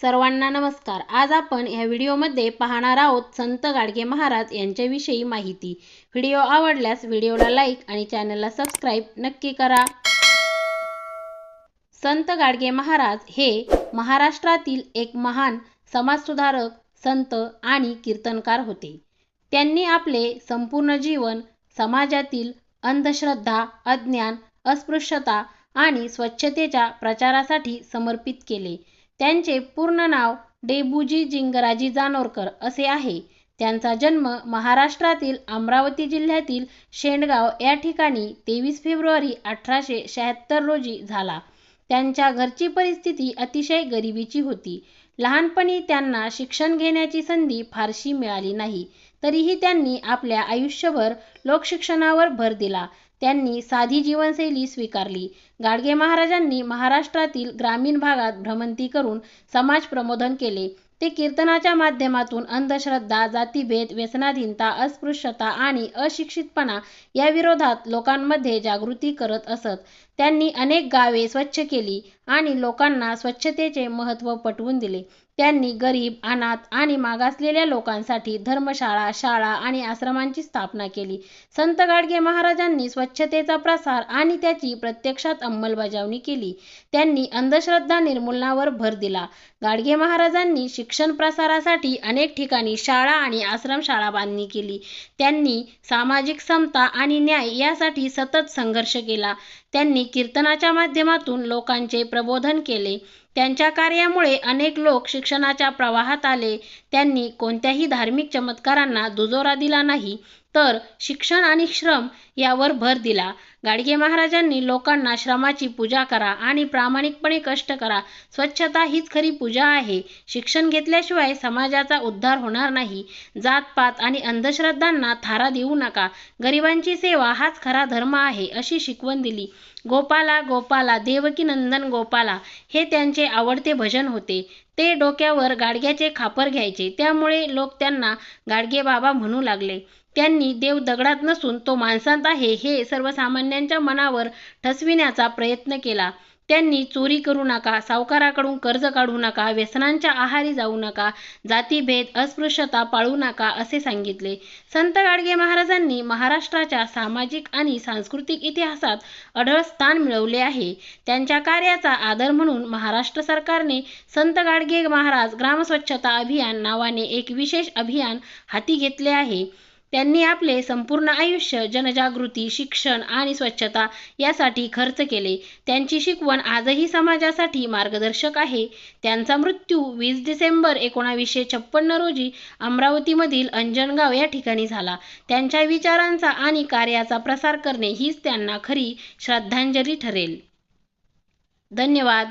सर्वांना नमस्कार. आज आपण या व्हिडिओमध्ये पाहणार आहोत संत गाडगे महाराज यांच्याविषयी माहिती. व्हिडिओ आवडल्यास व्हिडिओला लाईक आणि चॅनलला सबस्क्राईब नक्की करा. संत गाडगे महाराज हे महाराष्ट्रातील एक महान समाजसुधारक संत आणि कीर्तनकार होते. त्यांनी आपले संपूर्ण जीवन समाजातील अंधश्रद्धा अज्ञान अस्पृश्यता आणि स्वच्छतेच्या प्रचारासाठी समर्पित केले. त्यांचे पूर्ण नाव डेबूजी जिंगराजी जानोरकर असे आहे. त्यांचा जन्म महाराष्ट्रातील अमरावती जिल्ह्यातील शेंडगाव या ठिकाणी तेवीस फेब्रुवारी अठराशे शहात्तर रोजी झाला. त्यांच्या घरची परिस्थिती अतिशय गरिबीची होती. लहानपणी त्यांना शिक्षण घेण्याची संधी फारशी मिळाली नाही. तरीही त्यांनी आपल्या आयुष्यभर लोकशिक्षणावर भर दिला. त्यांनी साधी जीवनशैली स्वीकारली. गाडगे महाराजांनी महाराष्ट्रातील ग्रामीण भागात भ्रमंती करून समाज प्रबोधन केले. ते कीर्तनाच्या माध्यमातून अंधश्रद्धा जातीभेद व्यसनाधीनता अस्पृश्यता आणि अशिक्षितपणा या विरोधात लोकांमध्ये जागृती करत असत. त्यांनी अनेक गावे स्वच्छ केली. आणि लोकांना स्वच्छतेचे महत्त्व पटवून दिले. त्यांनी गरीब अनाथ आणि मागासलेल्या लोकांसाठी धर्मशाळा शाळा आणि आश्रमांची स्थापना केली. संत गाडगे महाराजांनी स्वच्छतेचा प्रसार आणि त्याची प्रत्यक्षात अंमलबजावणी केली. त्यांनी अंधश्रद्धा निर्मूलनावर भर दिला. गाडगे महाराजांनी शिक्षण प्रसारासाठी अनेक ठिकाणी शाळा आणि आश्रमशाळा बांधणी केली. त्यांनी सामाजिक समता आणि न्याय यासाठी सतत संघर्ष केला. त्यांनी कीर्तनाच्या माध्यमातून लोकांचे प्रबोधन केले. त्यांच्या कार्यामुळे अनेक लोक शिक्षणाच्या प्रवाहात आले. त्यांनी कोणत्याही धार्मिक चमत्कारांना दुजोरा दिला नाही. तर शिक्षण आणि श्रम यावर भर दिला. गाडगे महाराजांनी लोकांना श्रमाची पूजा करा आणि प्रामाणिकपणे कष्ट करा. स्वच्छता हीच खरी पूजा आहे. शिक्षण घेतल्याशिवाय समाजाचा उद्धार होणार नाही. जातपात आणि अंधश्रद्धांना थारा देऊ नका. गरिबांची सेवा हाच खरा धर्म आहे अशी शिकवण दिली. गोपाला गोपाला देवकी नंदन गोपाला हे त्यांचे आवडते भजन होते. ते डोक्यावर गाडग्याचे खापर घ्यायचे. त्यामुळे लोक त्यांना गाडगे बाबा म्हणू लागले. त्यांनी देव दगडात नसून तो माणसात आहे हे सर्वसामान्यांच्या मनावर ठसविण्याचा प्रयत्न केला. त्यांनी चोरी करू नका सावकाराकडून कर्ज काढू नका व्यसनांच्या आहारी जाऊ नका जातीभेद अस्पृश्यता पाळू नका असे सांगितले. संत गाडगे महाराजांनी महाराष्ट्राच्या सामाजिक आणि सांस्कृतिक इतिहासात अढळ स्थान मिळवले आहे. त्यांच्या कार्याचा आदर म्हणून महाराष्ट्र सरकारने संत गाडगे महाराज ग्रामस्वच्छता अभियान नावाने एक विशेष अभियान हाती घेतले आहे. त्यांनी आपले संपूर्ण आयुष्य जनजागृती शिक्षण आणि स्वच्छता यासाठी खर्च केले. त्यांची शिकवण आजही समाजासाठी मार्गदर्शक आहे. त्यांचा मृत्यू वीस डिसेंबर एकोणावीसशे छप्पन्न रोजी अमरावतीमधील अंजनगाव या ठिकाणी झाला. त्यांच्या विचारांचा आणि कार्याचा प्रसार करणे हीच त्यांना खरी श्रद्धांजली ठरेल. धन्यवाद.